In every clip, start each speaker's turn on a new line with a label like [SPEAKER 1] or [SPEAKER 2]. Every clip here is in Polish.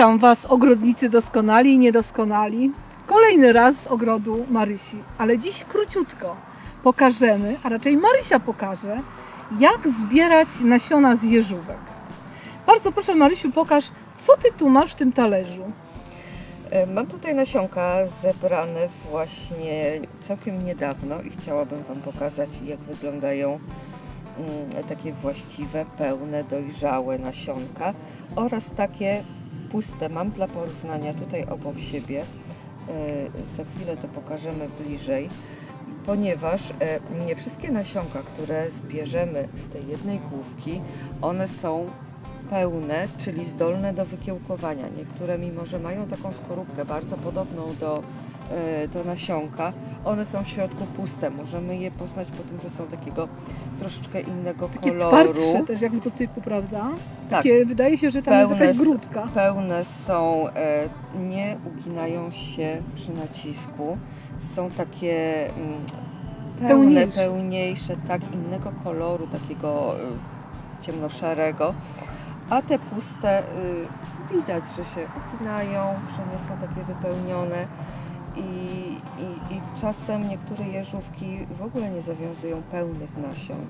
[SPEAKER 1] Witam Was, ogrodnicy doskonali i niedoskonali. Kolejny raz z ogrodu Marysi, ale dziś króciutko pokażemy, a raczej Marysia pokaże, jak zbierać nasiona z jeżówek. Bardzo proszę Marysiu, pokaż, co Ty tu masz w tym talerzu.
[SPEAKER 2] E, Mam tutaj nasionka zebrane właśnie całkiem niedawno i chciałabym Wam pokazać, jak wyglądają mm, takie właściwe, pełne, dojrzałe nasionka oraz takie puste. Mam dla porównania tutaj obok siebie. E, Za chwilę to pokażemy bliżej, ponieważ e, nie wszystkie nasionka, które zbierzemy z tej jednej główki, one są pełne, czyli zdolne do wykiełkowania. Niektóre, mimo że mają taką skorupkę bardzo podobną do, e, do nasionka, one są w środku puste. Możemy je poznać po tym, że są takiego troszeczkę innego
[SPEAKER 1] Takie
[SPEAKER 2] koloru.
[SPEAKER 1] twardsze też jak do typu, prawda?
[SPEAKER 2] Tak,
[SPEAKER 1] Takie, wydaje się, że tam jest
[SPEAKER 2] Pełne
[SPEAKER 1] jakaś
[SPEAKER 2] s-
[SPEAKER 1] grudka.
[SPEAKER 2] pełne są, e, nie uginają się przy nacisku. Są takie mm, pełne,
[SPEAKER 1] Pełniejsze.
[SPEAKER 2] pełniejsze, tak innego koloru, takiego e, ciemnoszarego. A te puste y, widać, że się uginają, że nie są takie wypełnione. I, i, I czasem niektóre jeżówki w ogóle nie zawiązują pełnych nasion.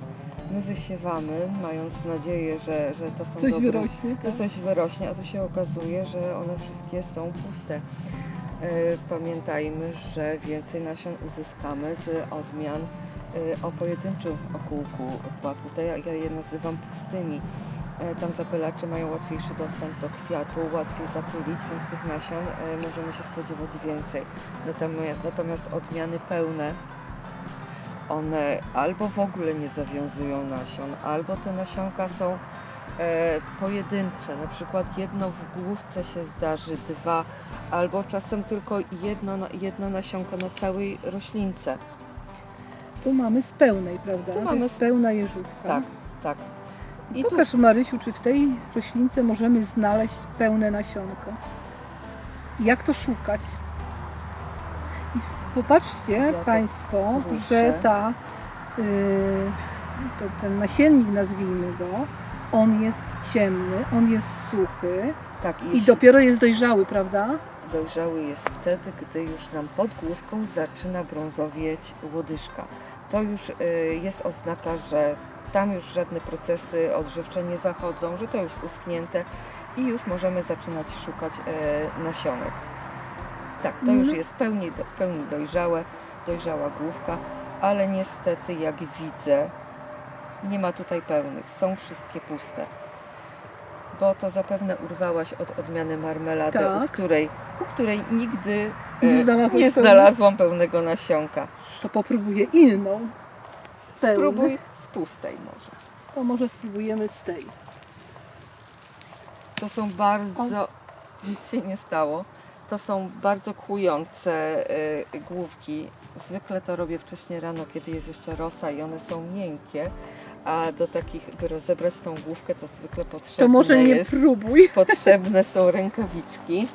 [SPEAKER 2] My wysiewamy, mając nadzieję, że, że to są
[SPEAKER 1] Coś
[SPEAKER 2] dobre,
[SPEAKER 1] wyrośnie.
[SPEAKER 2] to
[SPEAKER 1] Tak?
[SPEAKER 2] coś wyrośnie, a tu się okazuje, że one wszystkie są puste. E, Pamiętajmy, że więcej nasion uzyskamy z odmian e, o pojedynczym okółku płatków. Te ja, ja je nazywam pustymi. E, Tam zapylacze mają łatwiejszy dostęp do kwiatu, łatwiej zapylić, więc tych nasion e, możemy się spodziewać więcej. Natomiast, odmiany pełne, one albo w ogóle nie zawiązują nasion, albo te nasionka są e, pojedyncze, na przykład jedno w główce się zdarzy, dwa, albo czasem tylko jedno, jedno nasionko na całej roślince.
[SPEAKER 1] Tu mamy z pełnej, prawda?
[SPEAKER 2] Tu mamy z-
[SPEAKER 1] pełna jeżówka.
[SPEAKER 2] Tak, tak. I tu,
[SPEAKER 1] Pokaż Marysiu, czy w tej roślince możemy znaleźć pełne nasionko. Jak to szukać? I popatrzcie
[SPEAKER 2] to
[SPEAKER 1] Państwo, że ta, y, to ten nasiennik nazwijmy go, on jest ciemny, on jest suchy
[SPEAKER 2] tak,
[SPEAKER 1] i dopiero jest dojrzały, prawda?
[SPEAKER 2] dojrzały jest wtedy, gdy już nam pod główką zaczyna brązowieć łodyżka. To już y, jest oznaka, że tam już żadne procesy odżywcze nie zachodzą, że to już uschnięte i już możemy zaczynać szukać e, nasionek. Tak, to już
[SPEAKER 1] Mhm.
[SPEAKER 2] jest w pełni, w pełni dojrzałe, dojrzała główka, ale niestety jak widzę, nie ma tutaj pełnych, są wszystkie puste. Bo to zapewne urwałaś od odmiany marmelady, u,
[SPEAKER 1] Tak.
[SPEAKER 2] której, u której nigdy e,
[SPEAKER 1] Nie
[SPEAKER 2] nie znalazłam pełnego nasionka.
[SPEAKER 1] To popróbuję inną. Pełnych.
[SPEAKER 2] Spróbuj z pustej może.
[SPEAKER 1] To może spróbujemy z tej.
[SPEAKER 2] To są bardzo, nic się nie stało. To są bardzo kłujące y, główki. Zwykle to robię wcześniej rano, kiedy jest jeszcze rosa i one są miękkie. A do takich, by rozebrać tą główkę, to zwykle potrzebne
[SPEAKER 1] To może nie
[SPEAKER 2] jest,
[SPEAKER 1] próbuj.
[SPEAKER 2] potrzebne są rękawiczki.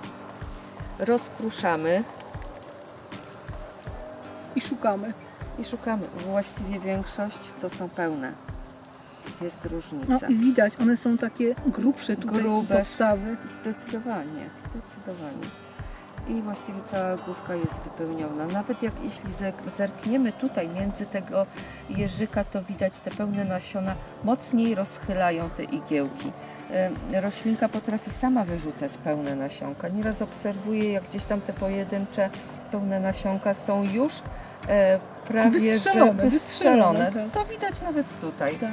[SPEAKER 2] Rozkruszamy
[SPEAKER 1] I szukamy.
[SPEAKER 2] I szukamy. Właściwie większość to są pełne. Jest
[SPEAKER 1] No
[SPEAKER 2] różnica.
[SPEAKER 1] i widać, one są takie grubsze tutaj
[SPEAKER 2] Grube.
[SPEAKER 1] podstawy.
[SPEAKER 2] Zdecydowanie, zdecydowanie. I właściwie cała główka jest wypełniona. Nawet jak jeśli zer- zerkniemy tutaj między tego jeżyka, to widać te pełne nasiona mocniej rozchylają te igiełki. Em, Roślinka potrafi sama wyrzucać pełne nasionka. Nieraz obserwuję, jak gdzieś tam te pojedyncze pełne nasionka są już e, prawie
[SPEAKER 1] Wystrzelone,
[SPEAKER 2] że
[SPEAKER 1] wystrzelone,
[SPEAKER 2] wystrzelone.
[SPEAKER 1] tak.
[SPEAKER 2] To widać nawet tutaj.
[SPEAKER 1] Tak.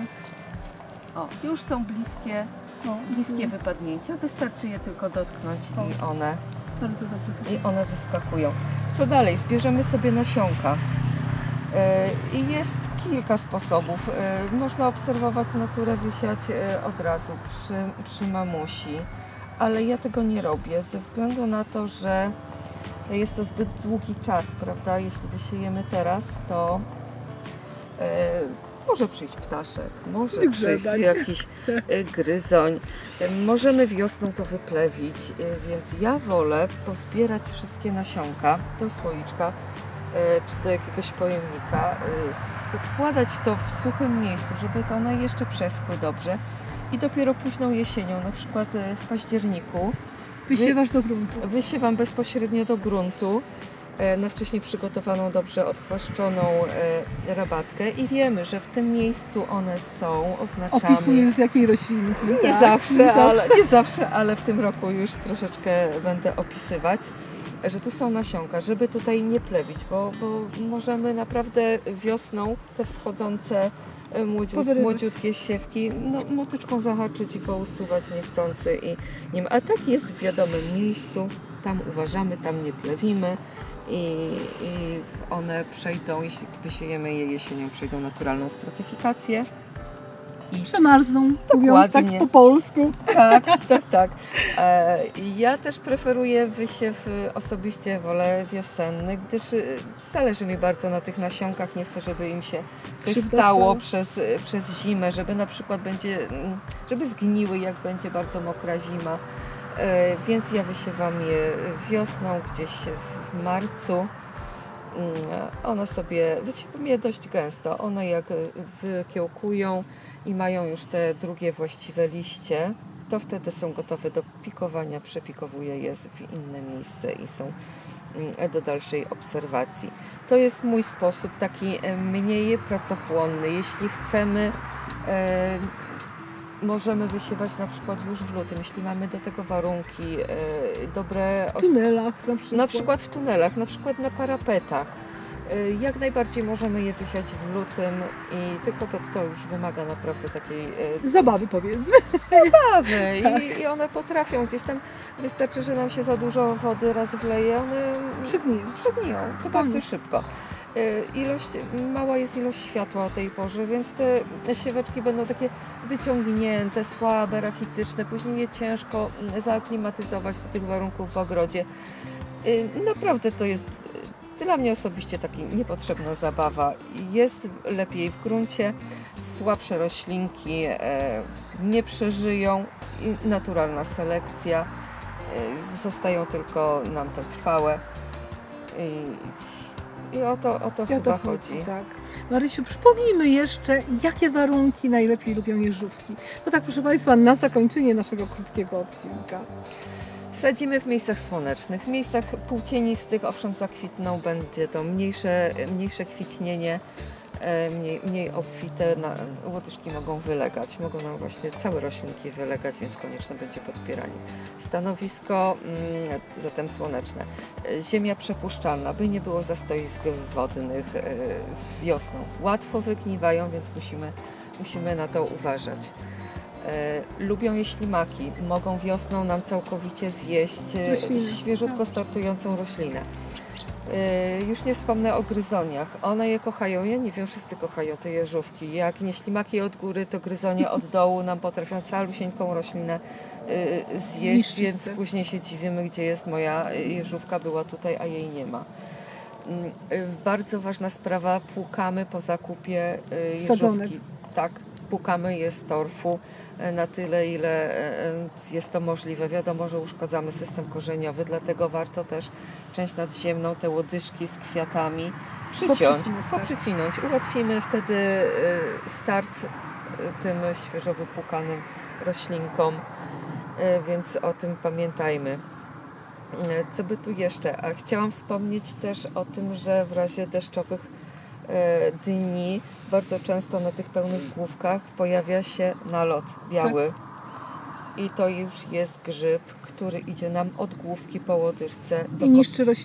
[SPEAKER 2] O, już są bliskie
[SPEAKER 1] O,
[SPEAKER 2] Bliskie wypadnięcia, wystarczy je tylko dotknąć i
[SPEAKER 1] O.
[SPEAKER 2] one,
[SPEAKER 1] Bardzo dobrze.
[SPEAKER 2] i one wyskakują. Co dalej? Zbierzemy sobie nasionka. Yy, I jest kilka sposobów. Yy, Można obserwować naturę, wysiać od razu przy, przy mamusi, ale ja tego nie robię ze względu na to, że jest to zbyt długi czas, prawda? Jeśli wysiejemy teraz, to yy, może przyjść ptaszek, może przyjść jakiś y, gryzoń. Możemy wiosną to wyplewić, y, więc ja wolę pozbierać wszystkie nasionka do słoiczka czy do jakiegoś pojemnika, składać to w suchym miejscu, żeby to one jeszcze przeschły dobrze i dopiero późną jesienią, na przykład e, w październiku,
[SPEAKER 1] Wysiewasz do gruntu.
[SPEAKER 2] wysiewam bezpośrednio do gruntu e, na wcześniej przygotowaną, dobrze odchwaszczoną e, rabatkę i wiemy, że w tym miejscu one są, oznaczamy.
[SPEAKER 1] Opisujesz z jakiej roślinki.
[SPEAKER 2] Nie
[SPEAKER 1] tak?
[SPEAKER 2] zawsze,
[SPEAKER 1] Nie
[SPEAKER 2] ale nie zawsze, ale w tym roku już troszeczkę będę opisywać, że tu są nasionka, żeby tutaj nie plewić, bo, bo możemy naprawdę wiosną te wschodzące młodziut,
[SPEAKER 1] Powyrywać.
[SPEAKER 2] młodziutkie siewki no, motyczką zahaczyć i go usuwać niechcący i nie ma. A tak jest w wiadomym miejscu, tam uważamy, tam nie plewimy. I, I one przejdą, jeśli wysiejemy je jesienią, przejdą naturalną stratyfikację.
[SPEAKER 1] Przemarzną, mówiąc tak
[SPEAKER 2] Dokładnie.
[SPEAKER 1] po polsku.
[SPEAKER 2] Tak, tak, tak. E, ja też preferuję wysiew osobiście wolę wiosenny, gdyż y, zależy mi bardzo na tych nasionkach. Nie chcę, żeby im się coś
[SPEAKER 1] Krzywda
[SPEAKER 2] stało
[SPEAKER 1] stała.
[SPEAKER 2] przez, y, przez zimę, żeby na przykład będzie, mm, żeby zgniły, jak będzie bardzo mokra zima. E, więc ja wysiewam je wiosną, gdzieś w, w marcu. Mm, One sobie, wysiewam je dość gęsto. One jak wykiełkują i mają już te drugie właściwe liście, to wtedy są gotowe do pikowania. Przepikowuję je w inne miejsce i są mm, do dalszej obserwacji. To jest mój sposób taki e, mniej pracochłonny. Jeśli chcemy, e, możemy wysiewać na przykład już w lutym, jeśli mamy do tego warunki e, dobre,
[SPEAKER 1] W tunelach na przykład.
[SPEAKER 2] na przykład w tunelach, na przykład na parapetach. Y, Jak najbardziej możemy je wysiać w lutym i tylko to, to już wymaga naprawdę takiej y,
[SPEAKER 1] Zabawy powiedzmy.
[SPEAKER 2] zabawy
[SPEAKER 1] Tak.
[SPEAKER 2] I, i one potrafią gdzieś tam, wystarczy, że nam się za dużo wody raz wleje, one
[SPEAKER 1] Przygniją.
[SPEAKER 2] przegniją, to bardzo szybko. Y, Ilość, mała jest ilość światła o tej porze, więc te sieweczki będą takie wyciągnięte, słabe, rachityczne, później je ciężko mm, zaaklimatyzować do tych warunków w ogrodzie. Naprawdę to jest dla mnie osobiście taki niepotrzebna zabawa. Jest lepiej w gruncie, słabsze roślinki e, nie przeżyją, naturalna selekcja, e, zostają tylko nam te trwałe. I, o to, o to
[SPEAKER 1] o
[SPEAKER 2] chyba
[SPEAKER 1] to chodzi,
[SPEAKER 2] chodzi.
[SPEAKER 1] tak. Marysiu, przypomnijmy jeszcze, jakie warunki najlepiej lubią jeżówki. To tak, proszę Państwa, na zakończenie naszego krótkiego odcinka.
[SPEAKER 2] Sadzimy w miejscach słonecznych, w miejscach półcienistych, owszem zakwitną, będzie to mniejsze, mniejsze kwitnienie, e, mniej, mniej obfite, na, łodyżki mogą wylegać, mogą nam właśnie całe roślinki wylegać, więc konieczne będzie podpieranie. Stanowisko mm, zatem słoneczne, E, ziemia przepuszczalna, by nie było zastoisk wodnych e, wiosną. Łatwo wygniwają, więc musimy, musimy na to uważać. E, lubią je ślimaki, mogą wiosną nam całkowicie zjeść
[SPEAKER 1] Rośliny,
[SPEAKER 2] świeżutko
[SPEAKER 1] tak.
[SPEAKER 2] startującą roślinę. E, już nie wspomnę o gryzoniach. One je kochają, ja nie wiem, wszyscy kochają te jeżówki. Jak nie ślimaki od góry, to gryzonie od dołu nam potrafią calusieńką roślinę zjeść,
[SPEAKER 1] Zniszczyć,
[SPEAKER 2] więc
[SPEAKER 1] tak.
[SPEAKER 2] później się dziwimy, gdzie jest moja jeżówka, była tutaj, a jej nie ma. Mm, Bardzo ważna sprawa, płukamy po zakupie e,
[SPEAKER 1] Sadzonek.
[SPEAKER 2] jeżówki. Tak, płukamy je z torfu e, na tyle, ile e, e, jest to możliwe. Wiadomo, że uszkadzamy system korzeniowy, dlatego warto też część nadziemną, te łodyżki z kwiatami przyciąć,
[SPEAKER 1] tak.
[SPEAKER 2] poprzycinąć. Ułatwimy wtedy start tym świeżo wypłukanym roślinkom, więc o tym pamiętajmy. Co by tu jeszcze? A chciałam wspomnieć też o tym, że w razie deszczowych dni bardzo często na tych pełnych główkach pojawia się nalot biały. I to już jest grzyb, który idzie nam od główki po łodyżce do,
[SPEAKER 1] I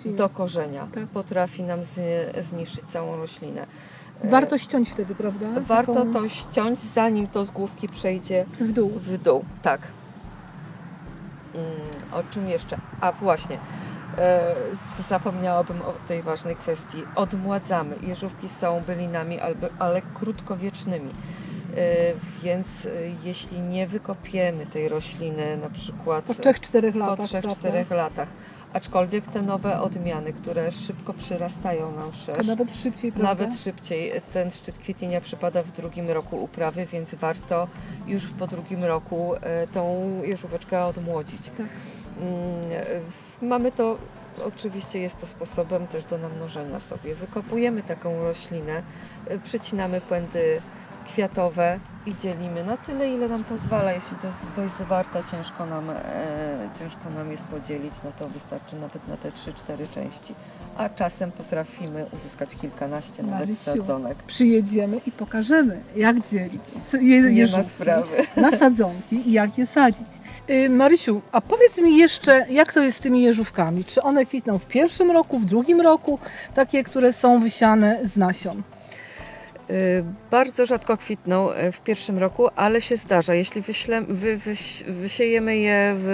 [SPEAKER 2] ko- do korzenia.
[SPEAKER 1] Tak.
[SPEAKER 2] Potrafi nam zniszczyć całą roślinę. E,
[SPEAKER 1] Warto ściąć wtedy, prawda?
[SPEAKER 2] Warto
[SPEAKER 1] Taką
[SPEAKER 2] to ściąć, zanim to z główki przejdzie
[SPEAKER 1] w dół.
[SPEAKER 2] w dół, tak. Mm, o czym jeszcze? A właśnie, e, zapomniałabym o tej ważnej kwestii. Odmładzamy. Jeżówki są bylinami, ale krótkowiecznymi. E, więc e, jeśli nie wykopiemy tej rośliny na przykład
[SPEAKER 1] Po 3-4
[SPEAKER 2] po
[SPEAKER 1] latach.
[SPEAKER 2] 3-4 latach, aczkolwiek te nowe odmiany, które szybko przyrastają nam wszerz,
[SPEAKER 1] nawet szybciej, prawda?
[SPEAKER 2] nawet szybciej. Ten szczyt kwitnienia przypada w drugim roku uprawy, więc warto już po drugim roku e, tą jeżóweczkę odmłodzić.
[SPEAKER 1] Tak.
[SPEAKER 2] Mm, Mamy to, oczywiście jest to sposobem też do namnożenia sobie. Wykopujemy taką roślinę, e, przycinamy pędy kwiatowe i dzielimy na tyle, ile nam pozwala. Jeśli to jest dość zwarta, ciężko nam, e, ciężko nam jest podzielić, no to wystarczy nawet na te 3-4 części. A czasem potrafimy uzyskać kilkanaście nawet
[SPEAKER 1] Marysiu.
[SPEAKER 2] sadzonek.
[SPEAKER 1] Przyjedziemy i pokażemy, jak dzielić je,
[SPEAKER 2] Nie ma sprawy.
[SPEAKER 1] na sadzonki i jak je sadzić. Y, Marysiu, a powiedz mi jeszcze, jak to jest z tymi jeżówkami? Czy one kwitną w pierwszym roku, w drugim roku? Takie, które są wysiane z nasion.
[SPEAKER 2] Y, Bardzo rzadko kwitną y, w pierwszym roku, ale się zdarza. Jeśli wyślem, wy, wyś, wysiejemy je w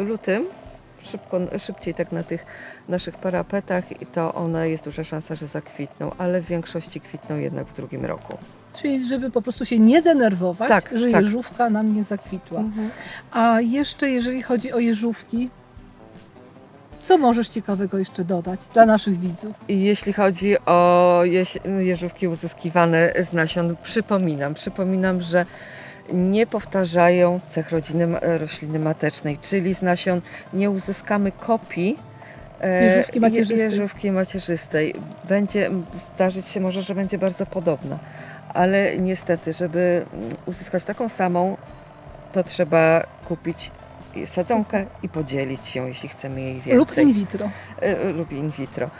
[SPEAKER 2] y, lutym, szybko, szybciej tak na tych naszych parapetach, i to one jest duża szansa, że zakwitną, ale w większości kwitną jednak w drugim roku.
[SPEAKER 1] Czyli żeby po prostu się nie denerwować,
[SPEAKER 2] Tak,
[SPEAKER 1] że
[SPEAKER 2] tak.
[SPEAKER 1] jeżówka nam nie zakwitła. A jeszcze jeżeli chodzi o jeżówki, co możesz ciekawego jeszcze dodać dla naszych widzów?
[SPEAKER 2] Jeśli chodzi o jeżówki uzyskiwane z nasion, przypominam, przypominam, że nie powtarzają cech rodziny rośliny matecznej, czyli z nasion nie uzyskamy kopii e,
[SPEAKER 1] Jeżówki
[SPEAKER 2] je-
[SPEAKER 1] macierzystej.
[SPEAKER 2] jeżówki macierzystej. Będzie, zdarzyć się może, że będzie bardzo podobna, ale niestety, żeby uzyskać taką samą, to trzeba kupić sadzonkę i podzielić ją, jeśli chcemy jej więcej
[SPEAKER 1] Lub in vitro.
[SPEAKER 2] e, lub in vitro.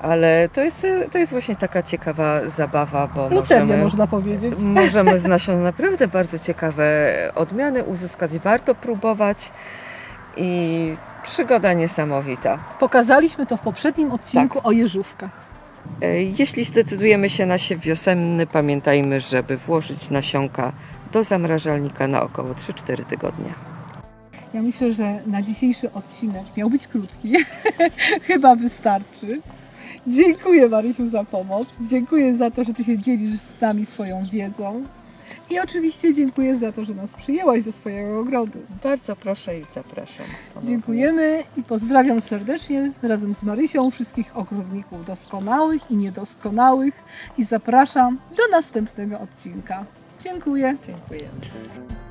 [SPEAKER 2] Ale to jest, e, to jest właśnie taka ciekawa zabawa, bo możemy,
[SPEAKER 1] można powiedzieć.
[SPEAKER 2] możemy z nasion naprawdę bardzo ciekawe odmiany uzyskać. Warto próbować i przygoda niesamowita.
[SPEAKER 1] Pokazaliśmy to w poprzednim odcinku
[SPEAKER 2] Tak.
[SPEAKER 1] o jeżówkach.
[SPEAKER 2] E, Jeśli zdecydujemy się na siew wiosenny, pamiętajmy, żeby włożyć nasionka do zamrażalnika na około 3-4 tygodnie.
[SPEAKER 1] Ja myślę, że na dzisiejszy odcinek miał być krótki. Chyba wystarczy. Dziękuję Marysiu za pomoc. Dziękuję za to, że Ty się dzielisz z nami swoją wiedzą. I oczywiście dziękuję za to, że nas przyjęłaś do swojego ogrodu.
[SPEAKER 2] Bardzo proszę i zapraszam. ponownie.
[SPEAKER 1] Dziękujemy i pozdrawiam serdecznie razem z Marysią wszystkich ogrodników doskonałych i niedoskonałych i zapraszam do następnego odcinka. Dziękuję.
[SPEAKER 2] Dziękujemy.